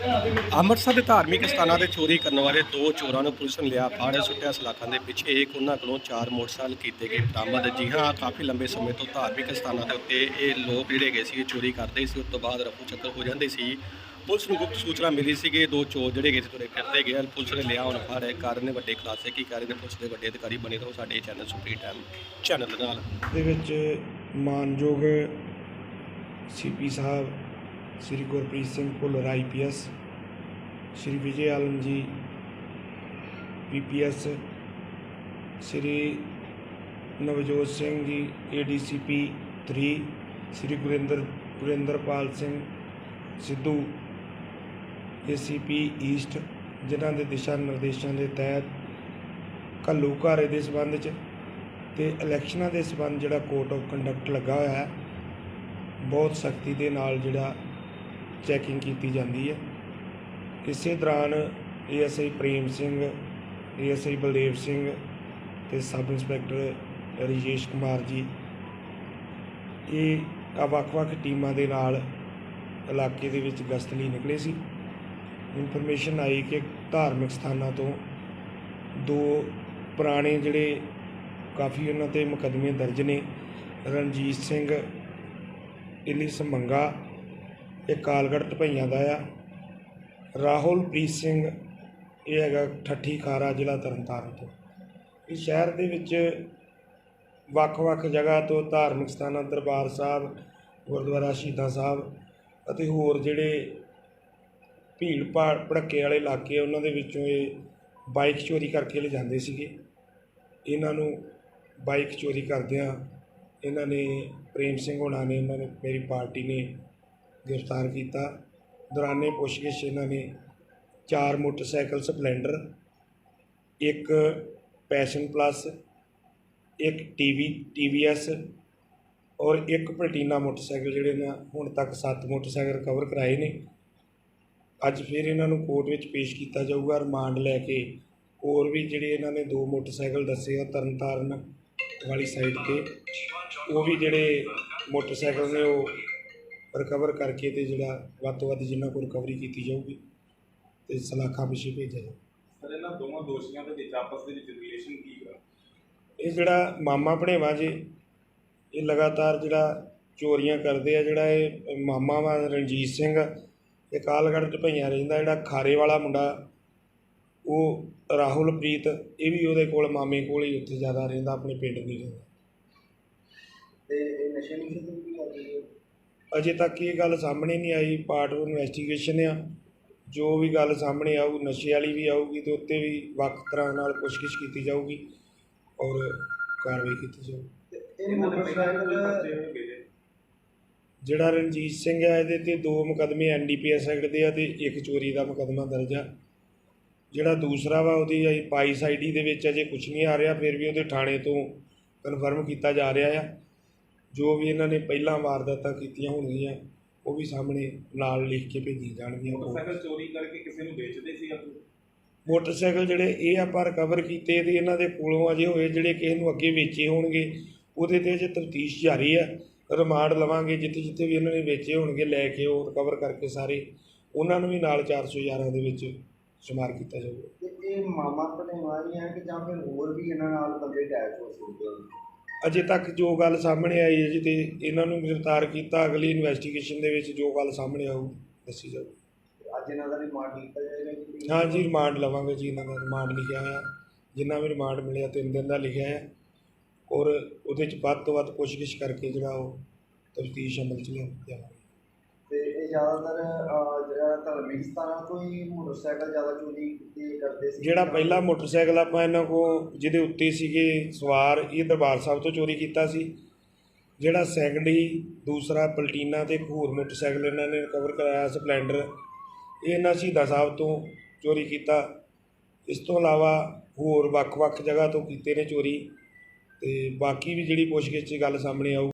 ਅੰਮ੍ਰਿਤਸਰ ਦੇ ਧਾਰਮਿਕ ਸਥਾਨਾਂ ਤੇ ਚੋਰੀ ਕਰਨ ਵਾਲੇ ਦੋ ਚੋਰਾਂ ਨੂੰ ਪੁਲਿਸ ਨੇ ਲਿਆ ਫਾੜੇ ਸੁੱਟਿਆ ਸਲਾਖਾਂ ਦੇ ਪਿੱਛੇ। ਇੱਕ ਉਹਨਾਂ ਕੋਲੋਂ ਚਾਰ ਮੋਟਰਸਾਈਕਲ ਕੀਤੇ ਗਏ ਬਰਾਮਦ। ਜੀ ਹਾਂ, ਕਾਫੀ ਲੰਬੇ ਸਮੇਂ ਤੋਂ ਧਾਰਮਿਕ ਸਥਾਨਾਂ ਦੇ ਉੱਤੇ ਇਹ ਲੋਕ ਜਿਹੜੇ ਗਏ ਸੀ ਚੋਰੀ ਕਰਦੇ ਸੀ। ਉਸ ਤੋਂ ਬਾਅਦ ਰਫੂ ਚੱਕਰ ਹੋ ਜਾਂਦੇ ਸੀ। ਪੁਲਿਸ ਨੂੰ ਗੁਪਤ ਸੂਚਨਾ ਮਿਲੀ ਸੀ ਕਿ ਦੋ ਚੋਰ ਜਿਹੜੇ ਗਏ ਸੀ ਤੁਰੇ ਫਿਰਦੇ ਗਏ। ਪੁਲਿਸ ਨੇ ਲਿਆ ਹੁਣ ਫਾੜੇ ਕਾਰਨ ਨੇ ਵੱਡੇ ਖੁਲਾਸੇ ਕੀ ਕਰ ਰਹੇ ਨੇ? ਪੁਲਿਸ ਦੇ ਵੱਡੇ ਅਧਿਕਾਰੀ ਬਣੇ ਰਹੋ ਸਾਡੇ ਚੈਨਲ ਸੁਪਰੀ ਟਾਈਮ ਚੈਨਲ ਨਾਲ। ਦੇ ਵਿੱਚ ਮਾਨਯੋਗ ਸੀਪੀ ਸਾਹਿਬ Shri Gurpreet Singh Bhullar IPS Shri Vijay Alam ji PPS Shri Navjot Singh ji ADCP 3 Shri Gurinder, Gurinderpal Singh Sidhu ACP east ਜਿਨ੍ਹਾਂ ਦੇ ਦਿਸ਼ਾ ਨਿਰਦੇਸ਼ਾਂ ਦੇ ਤਹਿਤ ਘੱਲੂ ਘਾਰੇ ਦੇ ਸਬੰਧ 'ਚ ਤੇ ਇਲੈਕਸ਼ਨਾਂ ਦੇ ਸਬੰਧ ਜਿਹੜਾ ਕੋਡ ਆਫ ਕੰਡਕਟ ਲੱਗਾ ਹੋਇਆ ਹੈ, ਬਹੁਤ ਸਖਤੀ ਦੇ ਨਾਲ ਜਿਹੜਾ ਚੈਕਿੰਗ ਕੀਤੀ ਜਾਂਦੀ ਹੈ। ਇਸੇ ਦੌਰਾਨ ਏਐਸਆਈ ਪ੍ਰੇਮ ਸਿੰਘ ਏਐਸਆਈ ਬਲਦੇਵ ਸਿੰਘ ਤੇ ਸਬ ਇੰਸਪੈਕਟਰ ਰਜੇਸ਼ ਕੁਮਾਰ ਜੀ, ਇਹ ਵੱਖ-ਵੱਖ ਟੀਮਾਂ ਦੇ ਨਾਲ ਇਲਾਕੇ ਦੇ ਵਿੱਚ ਗਸ਼ਤ ਲਈ ਨਿਕਲੇ ਸੀ। ਇਨਫੋਰਮੇਸ਼ਨ ਆਈ ਕਿ ਧਾਰਮਿਕ ਸਥਾਨਾਂ ਤੋਂ ਦੋ ਪੁਰਾਣੇ ਜਿਹੜੇ ਕਾਫੀ ਉਹਨਾਂ ਤੇ ਮੁਕੱਦਮੇ ਦਰਜ ਨੇ, ਰਣਜੀਤ ਸਿੰਘ, ਇਲੀਸ ਮੰਗਾ ਇਹ ਕਾਲਗੜ੍ਹ ਢਪਈਆਂ ਦਾ ਆ। ਰਾਹੁਲ ਪ੍ਰੀਤ ਸਿੰਘ, ਇਹ ਹੈਗਾ ਠੱਠੀ ਖਾਰਾ ਜ਼ਿਲ੍ਹਾ ਤਰਨਤਾਰਨ ਤੋਂ। ਇਹ ਸ਼ਹਿਰ ਦੇ ਵਿੱਚ ਵੱਖ-ਵੱਖ ਜਗ੍ਹਾ ਤੋਂ ਧਾਰਮਿਕ ਸਥਾਨਾਂ, ਦਰਬਾਰ ਸਾਹਿਬ, ਗੁਰਦੁਆਰਾ ਸ਼ਹੀਦਾਂ ਸਾਹਿਬ ਅਤੇ ਹੋਰ ਜਿਹੜੇ ਭੀੜ ਭਾੜ ਭੜੱਕੇ ਵਾਲੇ ਇਲਾਕੇ ਉਹਨਾਂ ਦੇ ਵਿੱਚੋਂ ਇਹ ਬਾਈਕ ਚੋਰੀ ਕਰਕੇ ਲਿਜਾਂਦੇ ਸੀਗੇ। ਇਹਨਾਂ ਨੂੰ ਬਾਈਕ ਚੋਰੀ ਕਰਦਿਆਂ ਇਹਨਾਂ ਨੇ ਪ੍ਰੇਮ ਸਿੰਘ ਹੋਣਾ ਨੇ, ਇਹਨਾਂ ਨੇ ਮੇਰੀ ਪਾਰਟੀ ਨੇ ਗ੍ਰਿਫਤਾਰ ਕੀਤਾ। ਦੌਰਾਨੇ ਪੁੱਛਗਿੱਛ ਇਹਨਾਂ ਨੇ ਚਾਰ ਮੋਟਰਸਾਈਕਲ ਸਪਲੈਂਡਰ, ਇੱਕ ਪੈਸ਼ਨ ਪਲੱਸ, ਇੱਕ ਟੀਵੀ, ਟੀਵੀਐਸ ਔਰ ਇੱਕ ਪਲਟੀਨਾ ਮੋਟਰਸਾਈਕਲ ਜਿਹੜੇ ਨਾ ਹੁਣ ਤੱਕ 7 ਮੋਟਰਸਾਈਕਲ ਰਿਕਵਰ ਕਰਾਏ ਨੇ। ਅੱਜ ਫਿਰ ਇਹਨਾਂ ਨੂੰ ਕੋਰਟ ਵਿੱਚ ਪੇਸ਼ ਕੀਤਾ ਜਾਊਗਾ। ਰਿਮਾਂਡ ਲੈ ਕੇ ਹੋਰ ਵੀ ਜਿਹੜੇ ਇਹਨਾਂ ਨੇ ਦੋ ਮੋਟਰਸਾਈਕਲ ਦੱਸੇ ਆ, ਤਰਨਤਾਰਨ ਵਾਲੀ ਸਾਈਡ ਤੇ, ਉਹ ਵੀ ਜਿਹੜੇ ਮੋਟਰਸਾਈਕਲ ਨੇ ਉਹ ਰਿਕਵਰ ਕਰਕੇ ਤੇ ਜਿਹੜਾ ਵੱਧ ਤੋਂ ਵੱਧ ਜਿੰਨਾ ਕੋਲ ਰਿਕਵਰੀ ਕੀਤੀ ਜਾਊਗੀ ਤੇ ਸਲਾਖਾਂ ਪਿੱਛੇ ਭੇਜਿਆ ਜਾਊ। ਸਰ ਇਹਨਾਂ ਦੋਵਾਂ ਦੋਸ਼ੀਆਂ ਦੇ ਵਿੱਚ ਆਪਸ ਦੇ ਵਿੱਚ ਰਿਲੇਸ਼ਨ ਕੀ ਹੈ ਇਹ ਜਿਹੜਾ ਮਾਮਾ ਭਣੇਵਾ ਜੀ ਇਹ ਲਗਾਤਾਰ ਜਿਹੜਾ ਚੋਰੀਆਂ ਕਰਦੇ ਆ ਜਿਹੜਾ ਇਹ ਮਾਮਾ ਵਾ ਰਣਜੀਤ ਸਿੰਘ ਇਹ ਕਾਲਗੜ੍ਹ ਢਪਈਆਂ ਰਹਿੰਦਾ ਜਿਹੜਾ ਖਾਰੇ ਵਾਲਾ ਮੁੰਡਾ ਉਹ ਰਾਹੁਲ ਪ੍ਰੀਤ ਇਹ ਵੀ ਉਹਦੇ ਕੋਲ ਮਾਮੇ ਕੋਲ ਹੀ ਉੱਥੇ ਜ਼ਿਆਦਾ ਰਹਿੰਦਾ ਆਪਣੇ ਪਿੰਡ ਨਹੀਂ ਰਹਿੰਦਾ। ਤੇ ਇਹ ਨਸ਼ੇ ਵੀ ਕਰਦੇ ਅਜੇ ਤੱਕ ਇਹ ਗੱਲ ਸਾਹਮਣੇ ਨਹੀਂ ਆਈ ਪਾਰਟ ਆਫ ਇਨਵੈਸਟੀਗੇਸ਼ਨ ਆ। ਜੋ ਵੀ ਗੱਲ ਸਾਹਮਣੇ ਆਊ ਨਸ਼ੇ ਵਾਲੀ ਵੀ ਆਊਗੀ ਤੇ ਉੱਤੇ ਵੀ ਵੱਖ ਤਰ੍ਹਾਂ ਨਾਲ ਪੁੱਛਗਿੱਛ ਕੀਤੀ ਜਾਊਗੀ ਔਰ ਕਾਰਵਾਈ ਕੀਤੀ ਜਾਊਗੀ ਇਹ ਮੋਟਰਸਾਈਕਲ ਜਿਹੜਾ ਰਣਜੀਤ ਸਿੰਘ ਹੈ ਇਹਦੇ ਤੇ ਦੋ ਮੁਕਦਮੇ ਐਨਡੀਪੀਐਸ ਐਕਟ ਦੇ ਆ ਤੇ ਇੱਕ ਚੋਰੀ ਦਾ ਮੁਕਦਮਾ ਦਰਜ ਆ। ਜਿਹੜਾ ਦੂਸਰਾ ਵਾ ਉਹਦੀ ਆਈ ਪਾਈਸ ਆਈਡੀ ਦੇ ਵਿੱਚ ਅਜੇ ਕੁਝ ਨਹੀਂ ਆ ਰਿਹਾ ਫਿਰ ਵੀ ਉਹਦੇ ਥਾਣੇ ਤੋਂ ਕਨਫਰਮ ਕੀਤਾ ਜਾ ਰਿਹਾ ਆ। ਜੋ ਵੀ ਇਹਨਾਂ ਨੇ ਪਹਿਲਾਂ ਵਾਰਦਾਤਾਂ ਕੀਤੀਆਂ ਹੋਣਗੀਆਂ ਉਹ ਵੀ ਸਾਹਮਣੇ ਨਾਲ ਲਿਖ ਕੇ ਭੇਜੀ ਜਾਣਗੀਆਂ। ਮੋਟਰਸਾਈਕਲ ਚੋਰੀ ਕਰਕੇ ਕਿਸੇ ਨੂੰ ਵੇਚਦੇ ਸੀ ਆਪੂ? ਮੋਟਰਸਾਈਕਲ ਜਿਹੜੇ ਇਹ ਆਪਾਂ ਰਿਕਵਰ ਕੀਤੇ ਤੇ ਇਹਨਾਂ ਦੇ ਕੋਲੋਂ ਅਜੇ ਹੋਏ ਜਿਹੜੇ ਕਿਸੇ ਨੂੰ ਅੱਗੇ ਵੇਚੇ ਹੋਣਗੇ ਉਹਦੇ ਤੇ ਅਜੇ ਤਫਤੀਸ਼ ਜਾਰੀ ਹੈ ਰਿਮਾਂਡ ਲਵਾਂਗੇ ਜਿੱਥੇ ਜਿੱਥੇ ਵੀ ਇਹਨਾਂ ਨੇ ਵੇਚੇ ਹੋਣਗੇ ਲੈ ਕੇ ਉਹ ਰਿਕਵਰ ਕਰਕੇ ਸਾਰੇ ਉਹਨਾਂ ਨੂੰ ਵੀ ਨਾਲ 411 ਦੇ ਵਿੱਚ ਸ਼ੁਮਾਰ ਕੀਤਾ ਜਾਊਗਾ। ਇਹ ਮਾਮਾ ਹੀ ਹੈ ਕਿ ਜਾਂ ਫਿਰ ਹੋਰ ਵੀ ਇਹਨਾਂ ਨਾਲ ਬੰਦੇ ਅਟੈਚ ਹੋ ਸਕਦੇ ਹੋ ਅਜੇ ਤੱਕ ਜੋ ਗੱਲ ਸਾਹਮਣੇ ਆਈ ਹੈ ਜੀ ਤੇ ਇਹਨਾਂ ਨੂੰ ਗ੍ਰਿਫਤਾਰ ਕੀਤਾ ਅਗਲੀ ਇਨਵੈਸਟੀਗੇਸ਼ਨ ਦੇ ਵਿੱਚ ਜੋ ਗੱਲ ਸਾਹਮਣੇ ਆਊ ਦੱਸੀ ਜਾਊ। ਅੱਜ ਇਹਨਾਂ ਦਾ ਰਿਮਾਂਡ ਕੀਤਾ ਜਾਏਗਾ ਕਿ ਹਾਂ ਜੀ ਰਿਮਾਂਡ ਲਵਾਂਗੇ ਜੀ ਇਹਨਾਂ ਦਾ ਰਿਮਾਂਡ ਲਿਖਿਆ ਹੋਇਆ। ਜਿੰਨਾ ਵੀ ਰਿਮਾਂਡ ਮਿਲਿਆ ਤਿੰਨ ਦਿਨ ਦਾ ਲਿਖਿਆ ਹੈ। ਔਰ ਉਹਦੇ ਚ ਵੱਧ ਤੋਂ ਵੱਧ ਪੁੱਛਗਿੱਛ ਕਰਕੇ ਜਿਹੜਾ ਉਹ ਤਫਤੀਸ਼ ਅਮਲ ਚ ਲਿਆਵਾਂਗੇ। ਜ਼ਿਆਦਾਤਰ ਅਹ, ਜਿਹੜਾ ਧਾਰਮਿਕ ਸਥਾਨਾਂ ਤੋਂ ਹੀ ਮੋਟਰਸਾਈਕਲ ਜ਼ਿਆਦਾ ਚੋਰੀ ਕੀਤੇ ਕਰਦੇ ਸੀ। ਜਿਹੜਾ ਪਹਿਲਾ ਮੋਟਰਸਾਈਕਲ ਆਪਾਂ ਇਹਨਾਂ ਕੋ ਜਿਹਦੇ ਉੱਤੇ ਸੀਗੇ ਸਵਾਰ ਇਹ ਦਰਬਾਰ ਸਾਹਿਬ ਤੋਂ ਚੋਰੀ ਕੀਤਾ ਸੀ। ਜਿਹੜਾ ਸੈਕੰਡਰੀ ਦੂਸਰਾ ਪਲਟੀਨਾ ਤੇ ਇੱਕ ਹੋਰ ਮੋਟਰਸਾਈਕਲ ਇਹਨਾਂ ਨੇ ਰਿਕਵਰ ਕਰਾਇਆ ਸਪਲੈਂਡਰ। ਇਹ ਇਹਨਾਂ ਸ਼ਹੀਦਾਂ ਸਾਹਿਬ ਤੋਂ ਚੋਰੀ ਕੀਤਾ। ਇਸ ਤੋਂ ਇਲਾਵਾ ਹੋਰ ਵੱਖ-ਵੱਖ ਜਗ੍ਹਾ ਤੋਂ ਕੀਤੇ ਨੇ ਚੋਰੀ। ਤੇ ਬਾਕੀ ਵੀ ਜਿਹੜੀ ਪੁੱਛਗਿੱਛ 'ਚ ਗੱਲ ਸਾਹਮਣੇ ਆਊ